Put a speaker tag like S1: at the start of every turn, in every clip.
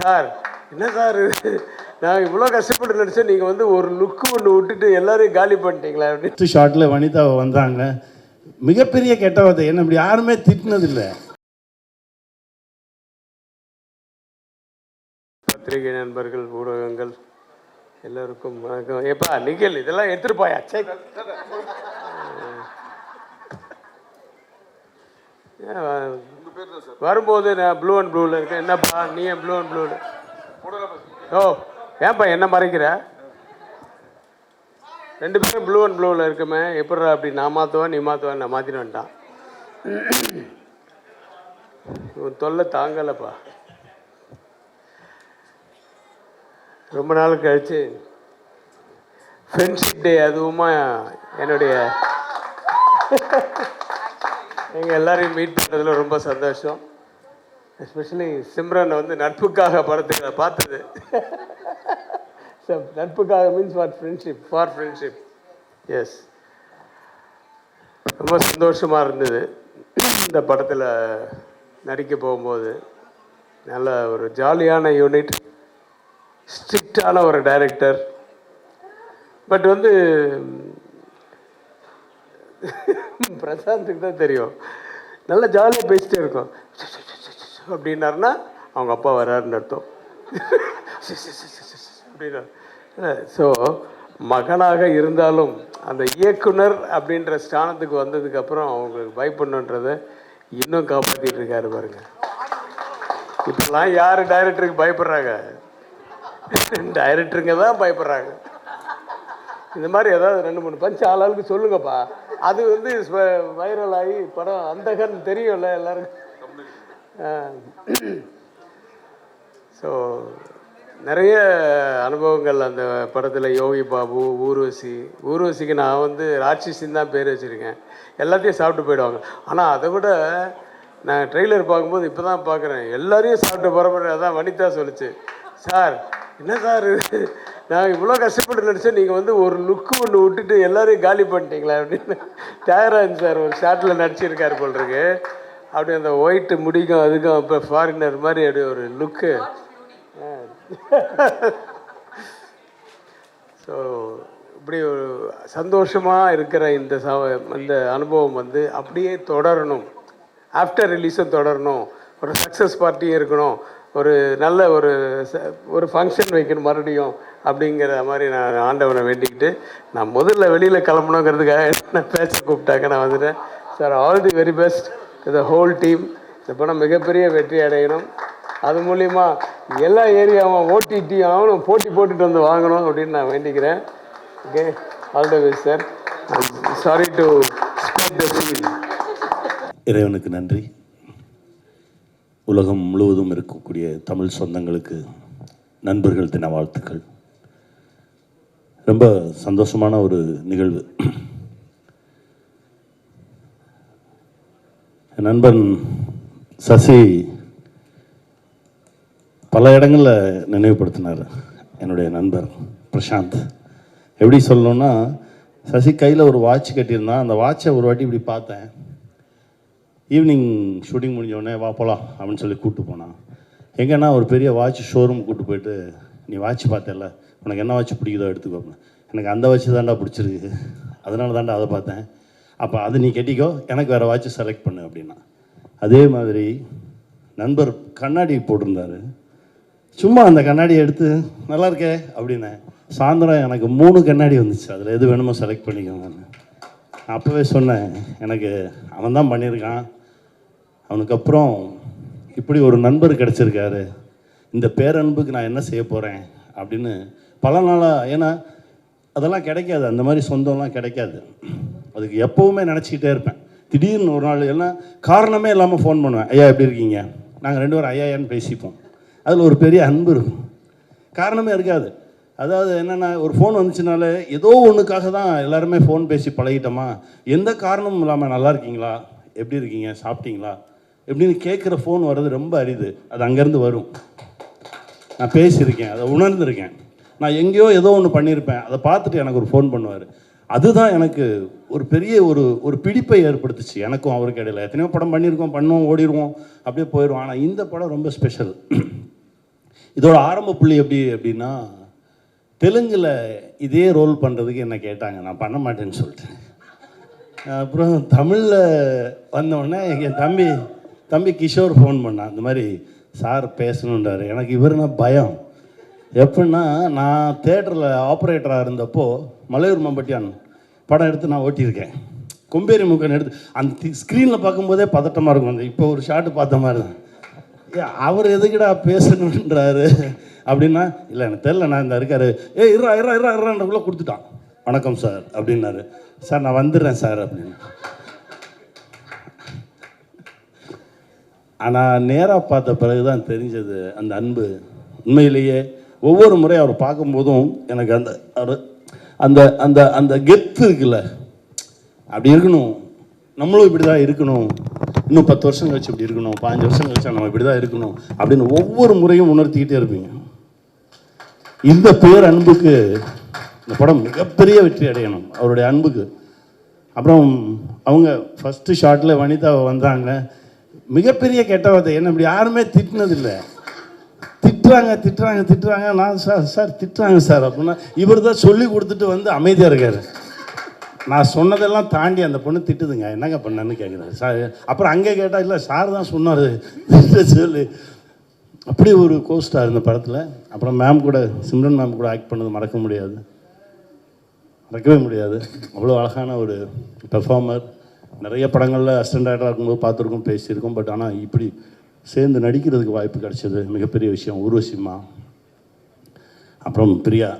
S1: Sir என்ன sir? நான் இவ்வளோ கஷ்டப்பட்டு நடிச்சேன் நீங்கள் வந்து ஒரு லுக்கு ஒன்று விட்டுட்டு எல்லாரையும் காலி பண்ணிட்டீங்களா அப்படின்னு.
S2: ஃபஸ்ட்டு ஷாட்டில் வனிதா வந்தாங்க. மிகப்பெரிய கெட்ட வார்த்தை என்ன இப்படி யாருமே திட்டினதில்லை.
S1: பத்திரிகை நண்பர்கள் ஊடகங்கள் எல்லாருக்கும் வணக்கம். ஏப்பா நிகழ் இதெல்லாம் எடுத்துருப்பாயா சே. ஏன் வ- வரும்போது நான் ப்ளூ அண்ட் ப்ளூவில் இருக்கேன். என்னப்பா நீ ப்ளூ அண்ட் ப்ளூவில் ஓ ஏன்பா என்ன மறைக்கிற? ரெண்டு பேரும் ப்ளூ அண்ட் ப்ளூவில் இருக்குமே. எப்படிடா அப்படி நான் மாற்றுவேன் நீ மாற்றுவேன் நான் மாற்றிட்டு வந்துட்டான் உன் தொல்லை தாங்கலைப்பா. ரொம்ப நாள் கழிச்சு ஃப்ரெண்ட்ஷிப் டே அதுவுமா என்னுடைய எங்கள் எல்லாரையும் மீட் பண்ணுறதுல ரொம்ப சந்தோஷம். எஸ்பெஷலி சிம்ரனை வந்து நட்புக்காக படத்துக்கு நான் பார்த்தது. நட்புக்காக means for friendship for friendship yes ரொம்ப சந்தோஷமாக இருந்தது. இந்த படத்தில் நடிக்க போகும்போது நல்ல ஒரு ஜாலியான யூனிட் ஸ்ட்ரிக்டான ஒரு டைரக்டர் பட் வந்து பிரசாந்துக்கு தான் தெரியும். நல்லா ஜாலியாக பேசிட்டே இருக்கும். அப்படின்னாருன்னா அவங்க அப்பா வராருன்னு அர்த்தம். அப்படின்னா ஸோ மகனாக இருந்தாலும் அந்த இயக்குனர் அப்படின்ற ஸ்தானத்துக்கு வந்ததுக்கப்புறம் அவங்களுக்கு பயப்படணுன்றதை இன்னும் காப்பாற்றிட்டு இருக்காரு பாருங்க. இப்பெல்லாம் யார் டைரக்டருக்கு பயப்படுறாங்க? டைரக்டருங்க தான் பயப்படுறாங்க. இந்த மாதிரி ஏதாவது ரெண்டு மூணு பஞ்சு ஆளாளுக்கு சொல்லுங்கப்பா. அது வந்து வைரல் ஆகி படம் அந்தகன் தெரியும்ல எல்லாருக்கும். ஸோ நிறைய அனுபவங்கள் அந்த படத்தில். யோகி பாபு ஊர்வசி. ஊர்வசிக்கு நான் வந்து ராட்சசின்னு தான் பேர் வச்சுருக்கேன். எல்லாத்தையும் சாப்பிட்டு போயிடுவாங்க. ஆனால் அதை விட நான் ட்ரெய்லர் பார்க்கும்போது இப்போ தான் பார்க்குறேன். எல்லாரையும் சாப்பிட்டு பரம்பரை அதான் வனிதா சொல்லுச்சு. சார் என்ன சார்? நான் இவ்வளோ கஷ்டப்பட்டு நடித்தேன் நீங்கள் வந்து ஒரு லுக்கு ஒன்று விட்டுட்டு எல்லாரையும் காலி பண்ணிட்டீங்களா அப்படின்னு. டயரான் சார் ஒரு ஷார்ட்டில் நடிச்சிருக்காரு போல் இருக்கு அப்படி அந்த ஒயிட்டு முடிக்கும் அதுக்கும் இப்போ ஃபாரினர் மாதிரி அப்படி ஒரு லுக்கு ஸோ இப்படி ஒரு சந்தோஷமாக இருக்கிற இந்த ச இந்த அனுபவம் வந்து அப்படியே தொடரணும். ஆஃப்டர் ரிலீஸும் தொடரணும். ஒரு சக்ஸஸ் பார்ட்டியும் இருக்கணும். ஒரு நல்ல ஒரு ச- ஒரு ஃபங்க்ஷன் வைக்கணும் மறுபடியும் அப்படிங்கிற மாதிரி நான் ஆண்டவனை வேண்டிக்கிட்டு நான் முதல்ல வெளியில் கிளம்பணுங்கிறதுக்காக என்ன பேச கூப்பிட்டாக்க நான் வந்துட்டேன். Sir all the very best the whole team இந்த படம் மிகப்பெரிய வெற்றி அடையணும். அது மூலிமா எல்லா ஏரியாவும் ஓடிடி அவனும் போட்டி போட்டுட்டு வந்து வாங்கணும் அப்படின்னு நான் வேண்டிக்கிறேன். Okay all the best sir sorry to
S2: இறைவனுக்கு நன்றி. உலகம் முழுவதும் இருக்கக்கூடிய தமிழ் சொந்தங்களுக்கு நண்பர்கள் தின வாழ்த்துக்கள். ரொம்ப சந்தோஷமான ஒரு நிகழ்வு. நண்பன் சசி பல இடங்களில் நினைவுபடுத்தினார். என்னுடைய நண்பர் பிரசாந்த். எப்படி சொல்லணும்னா சசி கையில் ஒரு வாட்ச் கட்டியிருந்தான். அந்த வாட்சை ஒரு வாட்டி இப்படி பார்த்தேன். ஈவினிங் ஷூட்டிங் முடிஞ்ச உடனே வா போகலாம் அப்படின்னு சொல்லி கூப்பிட்டு போனான். எங்கன்னா ஒரு பெரிய வாட்ச் ஷோரூம் கூப்பிட்டு போயிட்டு நீ வாட்ச் பார்த்தல உனக்கு என்ன வாட்ச் பிடிக்குதோ எடுத்துக்கோ. எனக்கு அந்த வாட்ச் தாண்டா பிடிச்சிருக்கு. அதனால தான்டா அதை பார்த்தேன். அப்போ அது நீ கட்டிக்கோ எனக்கு வேறு வாட்ச் செலக்ட் பண்ணு அப்படின்னா. அதே மாதிரி நண்பர் கண்ணாடி போட்டிருந்தாரு. சும்மா அந்த கண்ணாடியை எடுத்து நல்லா இருக்கே அப்படின்னேன். சாயந்தரம் எனக்கு மூணு கண்ணாடி வந்துச்சு. அதில் எது வேணுமோ செலக்ட் பண்ணிக்கோங்க நான் அப்போவே சொன்னேன் எனக்கு அவன் தான் பண்ணியிருக்கான். அவனுக்கு அப்புறம் இப்படி ஒரு நண்பர் கிடச்சிருக்காரு. இந்த பேரன்புக்கு நான் என்ன செய்ய போகிறேன் அப்படின்னு பல நாளாக ஏன்னா அதெல்லாம் கிடைக்காது அந்த மாதிரி சொந்தம்லாம் கிடைக்காது. அதுக்கு எப்போவுமே நினச்சிக்கிட்டே இருப்பேன். திடீர்னு ஒரு நாள் எல்லாம் காரணமே இல்லாமல் ஃபோன் பண்ணுவேன். ஐயா எப்படி இருக்கீங்க? நாங்கள் ரெண்டு பேரும் ஐயாயான்னு பேசிப்போம். அதில் ஒரு பெரிய அன்பு இருக்கும். காரணமே இருக்காது. அதாவது என்னென்னா ஒரு ஃபோன் வந்துச்சுனாலே ஏதோ ஒன்றுக்காக தான் எல்லாருமே ஃபோன் பேசி பழகிட்டோமா? எந்த காரணமும் இல்லாமல் நல்லா இருக்கீங்களா? எப்படி இருக்கீங்க? சாப்பிட்டீங்களா? எப்படின்னு கேட்குற ஃபோன் வர்றது ரொம்ப அரிது. அது அங்கேருந்து வரும். நான் பேசியிருக்கேன் அதை உணர்ந்திருக்கேன். நான் எங்கேயோ ஏதோ ஒன்று பண்ணியிருப்பேன். அதை பார்த்துட்டு எனக்கு ஒரு ஃபோன் பண்ணுவார். அதுதான் எனக்கு ஒரு பெரிய ஒரு ஒரு பிடிப்பை ஏற்படுத்துச்சு. எனக்கும் அவருக்கு இடையில. எத்தனையோ படம் பண்ணியிருக்கோம் பண்ணுவோம் ஓடிடுவோம் அப்படியே போயிடுவோம் ஆனால் இந்த படம் ரொம்ப ஸ்பெஷல் இதோட ஆரம்ப புள்ளி எப்படி அப்படின்னா தெலுங்கில் இதே ரோல் பண்ணுறதுக்கு என்ன கேட்டாங்க? நான் பண்ண மாட்டேன்னு சொல்லிட்டேன். அப்புறம் தமிழில் வந்தோடனே என் தம்பி தம்பி கிஷோர் ஃபோன் பண்ணான். இந்த மாதிரி சார் பேசணுன்றார் எனக்கு இவருனா பயம். எப்படின்னா நான் தேட்டரில் ஆப்ரேட்டராக இருந்தப்போ மலையூர் மம்பட்டியான் படம் எடுத்து நான் ஓட்டியிருக்கேன். கொம்பேரி முக்கன் எடுத்து அந்த ஸ்க்ரீனில் பார்க்கும்போதே பதட்டமாக இருக்கும். அந்த இப்போ ஒரு ஷாட்டு பார்த்த மாதிரி தான். அவர் எதுக்குடா பேசணுன்றாரு அப்படின்னா இல்லை எனக்கு தெரில நான் இந்த இருக்காரு. ஏ இருறா இருறா இருறா இருறான்றக்குள்ளே கொடுத்துட்டான். வணக்கம் சார் அப்படின்னாரு. சார் நான் வந்துடுறேன் சார் அப்படின்னு. ஆனால் நேராக பார்த்த பிறகு தான் தெரிஞ்சது அந்த அன்பு. உண்மையிலேயே ஒவ்வொரு முறை அவர் பார்க்கும்போதும் எனக்கு அந்த அவர் அந்த அந்த அந்த கெத்து இருக்குல்ல? அப்படி இருக்கணும். நம்மளும் இப்படி தான் இருக்கணும். இன்னும் பத்து வருஷம் கழிச்சு இப்படி இருக்கணும் பாஞ்சு வருஷம் கழிச்சா நம்ம இப்படி தான் இருக்கணும் அப்படின்னு ஒவ்வொரு முறையும் உணர்த்திக்கிட்டே இருப்பீங்க. இந்த பேர் அன்புக்கு இந்த படம் மிகப்பெரிய வெற்றி அடையணும் அவருடைய அன்புக்கு. அப்புறம் அவங்க ஃபஸ்ட்டு ஷாட்டில் வனிதா வந்தாங்க. மிகப்பெரிய கெட்ட வார்த்தை. என்ன இப்படி யாருமே திட்டினதில்லை. திட்டுறாங்க திட்டுறாங்க திட்டுறாங்க. நான் சார் சார் திட்டுறாங்க சார் அப்படின்னா இவர் தான் சொல்லி கொடுத்துட்டு வந்து அமைதியாக இருக்கார். நான் சொன்னதெல்லாம் தாண்டி அந்த பொண்ணு திட்டுதுங்க. என்னங்க பண்ணேன்னு கேட்குறாரு சார் அப்புறம் அங்கே கேட்டால் இல்லை சார் தான் சொன்னார். சொல்லி அப்படி ஒரு கோஸ்டார் இந்த படத்தில். அப்புறம் மேம் கூட சிம்ரன் மேம் கூட ஆக்ட் பண்ணது மறக்க முடியாது. மறக்கவே முடியாது. அவ்வளோ அழகான ஒரு பெர்ஃபார்மர் நிறைய படங்களில் அசிஸ்டன்ட் ஆக்டராக இருக்கும்போது பார்த்துருக்கோம் பேசியிருக்கோம். பட் ஆனால் இப்படி சேர்ந்து நடிக்கிறதுக்கு வாய்ப்பு கிடைச்சது மிகப்பெரிய விஷயம். ஊர்வசிம்மா. அப்புறம் பிரியா.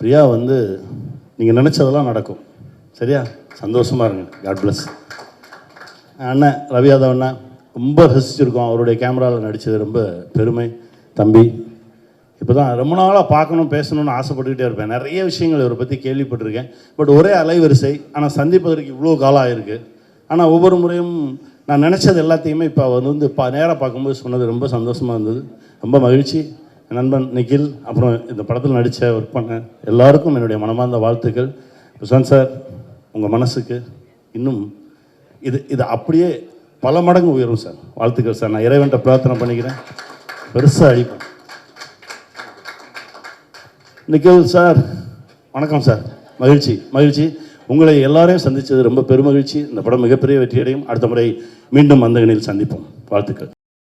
S2: பிரியா வந்து நீங்கள் நினச்சதெல்லாம் நடக்கும். சரியா? சந்தோஷமாக இருங்க. காட் பிளஸ் அண்ணன் ரவி யாதவ் அண்ணா ரொம்ப ரசிச்சிருக்கோம். அவருடைய கேமராவில் நடித்தது ரொம்ப பெருமை. தம்பி இப்போ தான் ரொம்ப நாளாக பார்க்கணும் பேசணும்னு ஆசைப்பட்டுக்கிட்டே இருப்பேன். நிறைய விஷயங்கள் இவரை பற்றி கேள்விப்பட்டிருக்கேன். பட் ஒரே அலைவரிசை. ஆனால் சந்திப்பதற்கு இவ்வளோ காலம் ஆயிருக்கு ஆனால் ஒவ்வொரு முறையும் நான் நினச்சது எல்லாத்தையுமே இப்போ அவர் வந்து பா நேராக பார்க்கும்போது சொன்னது ரொம்ப சந்தோஷமாக இருந்தது. ரொம்ப மகிழ்ச்சி. நண்பன் நிகில் அப்புறம் இந்த படத்தில் நடித்த ஒர்க் பண்ண. எல்லாருக்கும் என்னுடைய மனமார்ந்த வாழ்த்துக்கள். பிரசாந்த் சார் உங்கள் மனசுக்கு இன்னும் இது இது அப்படியே பல மடங்கு உயரும் சார். வாழ்த்துக்கள் சார். நான் இறைவன்ட்ட பிரார்த்தனை பண்ணிக்கிறேன். பெருசாக அழிப்பேன் நிக்கில் சார் வணக்கம் சார். மகிழ்ச்சி மகிழ்ச்சி. உங்களை எல்லாரையும் சந்தித்தது ரொம்ப பெருமகிழ்ச்சி. இந்த படம் மிகப்பெரிய வெற்றியடையும். அடுத்த முறை மீண்டும் மந்தகனில் சந்திப்போம். வாழ்த்துக்கள்.